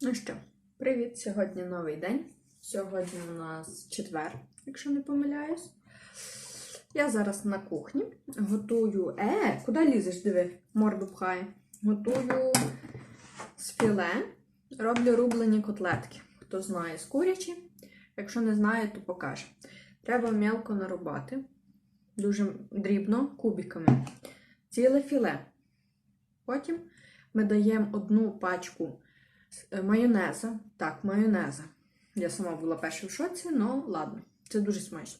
Ну що, привіт! Сьогодні новий день. Сьогодні у нас четвер, якщо не помиляюсь. Я зараз на кухні готую. Е, куди лізеш? Диви, морду пхає. Готую з філе. Роблю рублені котлетки. Хто знає з курячі. Якщо не знає, то покаже. Треба м'ялко нарубати. Дуже дрібно, кубиками. Ціле філе. Потім ми даємо одну пачку Майонеза. Так, майонеза. Я сама була перша в шоці, але ладно, це дуже смачно.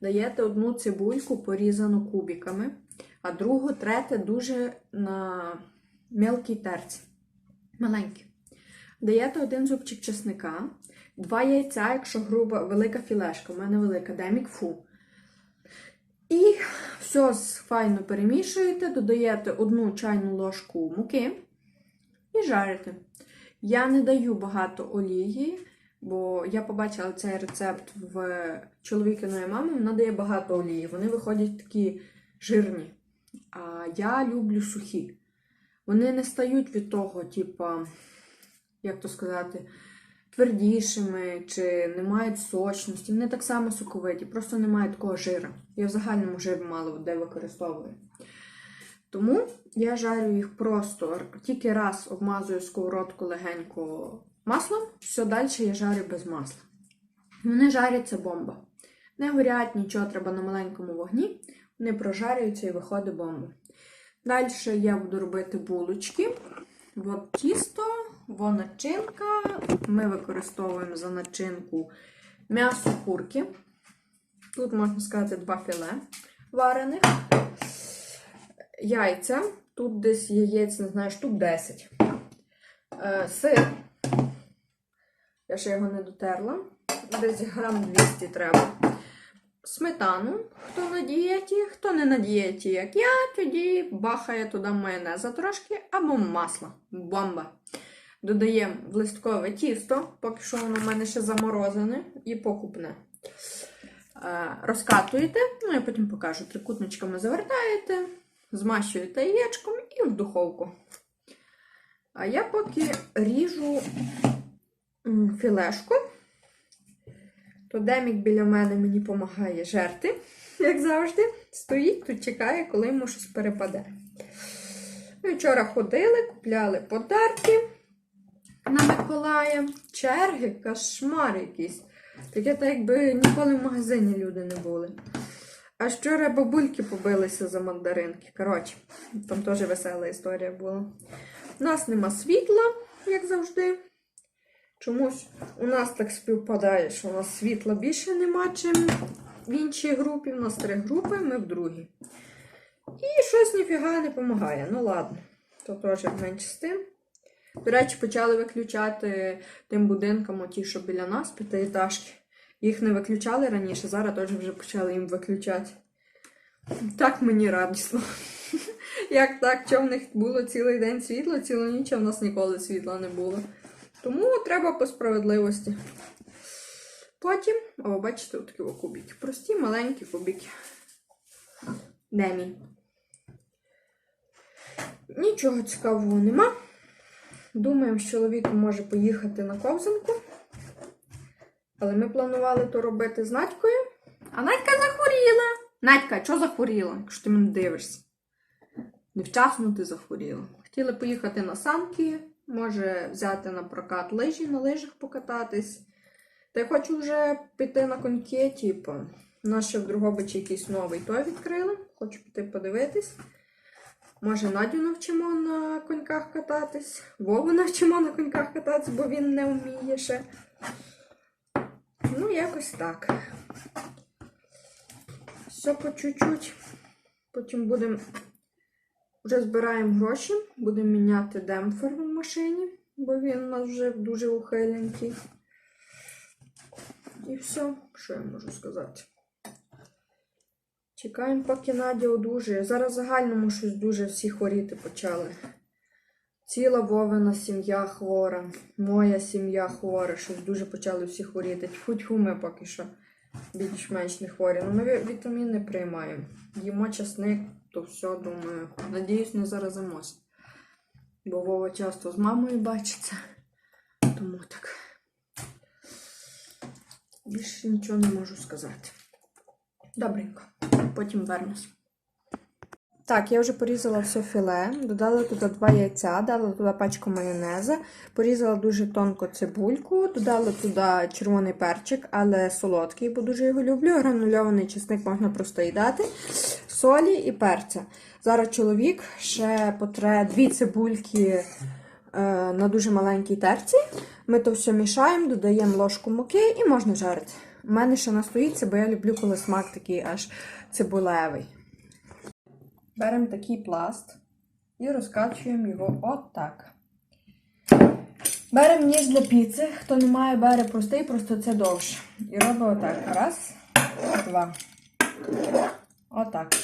Даєте одну цибульку, порізану кубиками, а другу трете дуже на мелкій терці. Маленькі. Даєте один зубчик чесника, два яйця, якщо груба, велика філешка, у мене велика, демік фу. І все файно перемішуєте, додаєте одну чайну ложку муки і жарите. Я не даю багато олії, бо я побачила цей рецепт в чоловікиної мами, вона дає багато олії. Вони виходять такі жирні. А я люблю сухі. Вони не стають від того, типа, як то сказати, твердішими чи не мають сочності. Вони так само соковиті, просто не мають такого жира. Я в загальному жир мало де використовую. Тому я жарю їх просто тільки раз обмазую сковородку легенько маслом, все далі я жарю без масла. Вони жаряться бомба. Не горять, нічого треба на маленькому вогні. Вони прожарюються і виходить бомба. Далі я буду робити булочки. От тісто, во начинка. Ми використовуємо за начинку м'ясо курки. Тут, можна сказати, два філе варених яйця. Тут десь яєць, не знаю, штук 10. Е, сир. Я ще його не дотерла. Десь грам 200 треба. Сметану, хто на дієті, хто не на дієті, як я, тоді бахає туди майонеза трошки або масло. Бомба. Додаємо в листкове тісто, поки що воно в мене ще заморозене і покупне. Е, розкатуєте, ну я потім покажу. Трикутничками завертаєте змащуєте яєчком і в духовку. А я поки ріжу філешку, то Демік біля мене мені допомагає жерти, як завжди. Стоїть тут, чекає, коли йому щось перепаде. Ми вчора ходили, купляли подарки на Миколая. Черги, кошмар якийсь. Таке, так якби ніколи в магазині люди не були. А вчора бабульки побилися за мандаринки. Коротше, там теж весела історія була. У нас нема світла, як завжди. Чомусь у нас так співпадає, що у нас світла більше нема, чим в іншій групі. У нас три групи, ми в другій. І щось ніфіга не допомагає. Ну ладно, то теж менше з тим. До речі, почали виключати тим будинкам, ті, що біля нас, п'ятиэтажки. Їх не виключали раніше, зараз теж вже почали їм виключати. Так мені радісно. Як так, що в них було цілий день світло, цілу ніч, а в нас ніколи світла не було. Тому треба по справедливості. Потім, о, бачите, такі кубики. Прості маленькі кубики. Де мій? Нічого цікавого нема. Думаємо, що чоловік може поїхати на ковзанку. Але ми планували то робити з Надькою. А Надька захворіла. Надька, що захворіла? Якщо ти мене дивишся? Невчасно ти захворіла. Хотіли поїхати на санки, може взяти на прокат лижі, на лижах покататись. Та я хочу вже піти на коньки, типу. У нас ще в Другобичі якийсь новий той відкрили. Хочу піти подивитись. Може, Надю навчимо на коньках кататись. Вову навчимо на коньках кататись, бо він не вміє ще. Ну, якось так. Все по чуть-чуть. Потім будемо вже збираємо гроші, будемо міняти демпфер в машині, бо він у нас вже дуже ухиленький. І все, що я можу сказати. Чекаємо, поки Надя одужує. Зараз загальному щось дуже всі хворіти почали. Ціла Вовина сім'я хвора, моя сім'я хвора, щось дуже почали всі хворіти. Тьфу-тьфу ми поки що більш-менш не хворі. Ну, Ми вітаміни приймаємо. Їмо часник, то все, думаю. Надіюсь, не заразимося. Бо Вова часто з мамою бачиться. Тому так. Більше нічого не можу сказати. Добренько, потім вернусь. Так, я вже порізала все філе, додала туди два яйця, дала туди пачку майонеза, порізала дуже тонко цибульку, додала туди червоний перчик, але солодкий, бо дуже його люблю. Гранульований чесник можна просто їдати, солі і перця. Зараз чоловік ще потре дві цибульки е, на дуже маленькій терці. Ми то все мішаємо, додаємо ложку муки і можна жарити. У мене ще настоїться, бо я люблю, коли смак такий аж цибулевий. Беремо такий пласт і розкачуємо його отак. Беремо ніж для піци. Хто не має, бере простий, просто це довше. І робимо отак. Раз, два. Отак.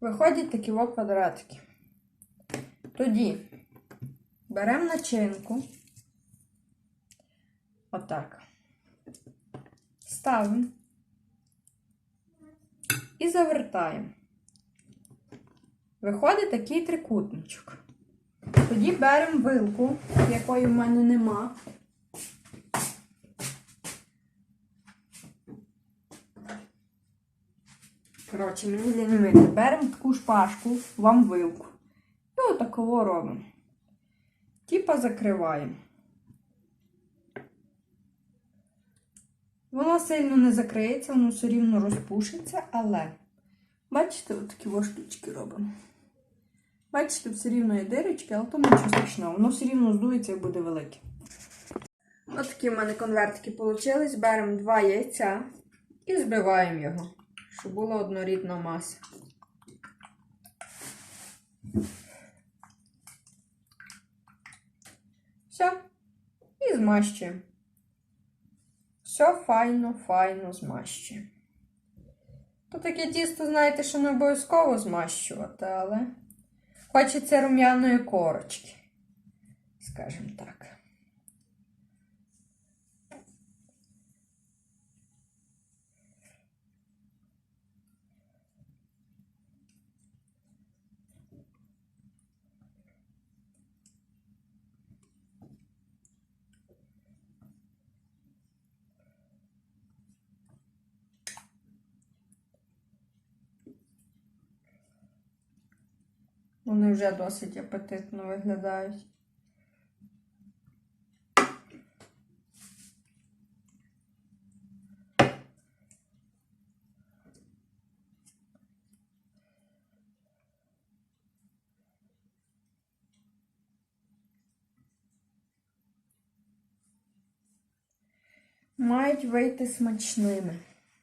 Виходять такі квадратики. Тоді беремо начинку. Отак. Ставимо. І завертаємо. Виходить такий трикутничок. Тоді беремо вилку, якої в мене нема. Коротше, мені лінивити. Беремо таку шпажку, вам вилку. І отаково робимо. Типа закриваємо. Воно сильно не закриється, воно все рівно розпушиться, але бачите, отакі штучки робимо. Бачите, все рівно є дирочки, але то нічого страшного. Воно все рівно здується і буде велике. Ось такі в мене конвертики вийшли. Беремо два яйця і збиваємо його, щоб була однорідна маса. Все. І змащуємо. Все файно, файно змащуємо. То таке тісто, знаєте, що не обов'язково змащувати, але хочеться рум'яної корочки, скажімо так. Вони вже досить апетитно виглядають. Мають вийти смачними.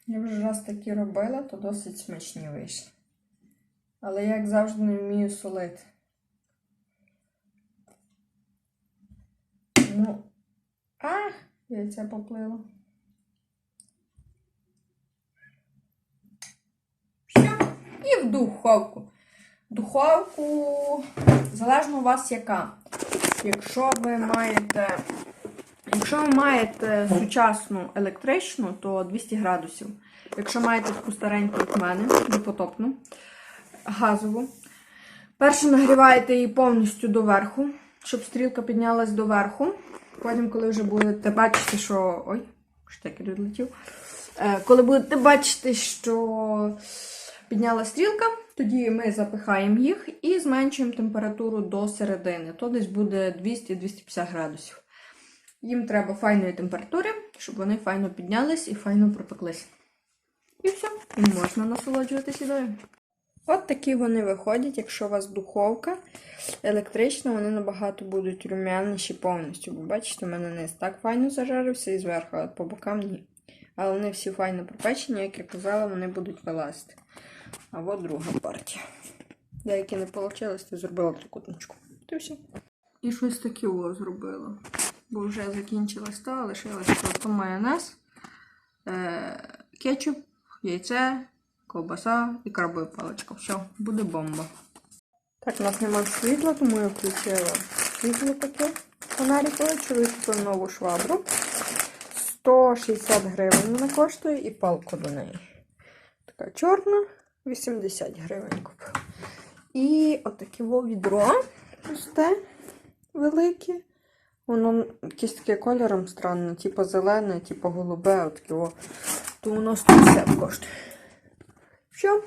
Я вже раз такі робила, то досить смачні вийшли. Але як завжди, не вмію солити. Ну, а, яйця поплило. Все. І в духовку. Духовку, залежно у вас яка. Якщо ви маєте, якщо ви маєте сучасну електричну, то 200 градусів. Якщо маєте таку стареньку, як в мене, допотопну, газову. Перше нагріваєте її повністю доверху, щоб стрілка піднялась доверху. Потім, коли вже будете бачити, що. Ой, штекер відлетів. Е, Коли будете бачити, що підняла стрілка, тоді ми запихаємо їх і зменшуємо температуру до середини. То десь буде 200-250 градусів. Їм треба файної температури, щоб вони файно піднялись і файно пропеклись. І все, і можна насолоджуватися їдою. От такі вони виходять, якщо у вас духовка електрична, вони набагато будуть рум'яніші повністю. Бо бачите, у мене низ так файно зажарився і зверху, а по бокам ні. Але вони всі файно пропечені, як я казала, вони будуть вилазити. А от друга партія. Деякі не вийшло, то зробила трикутничку. Ти все. І щось таке о зробила. Бо вже закінчилось то, лишилось просто майонез, е- кетчуп, яйце, ковбаса і крабова паличка. Все, буде бомба. Так, у нас немає світла, тому я включила світло таке фонарікове. Чоловік купив нову швабру. 160 гривень вона коштує і палку до неї. Така чорна, 80 гривень купив. І отаке відро пусте, велике. Воно якесь таке кольором странне, типу зелене, типу голубе, от таке. о. То у нас тут все коштує. Все.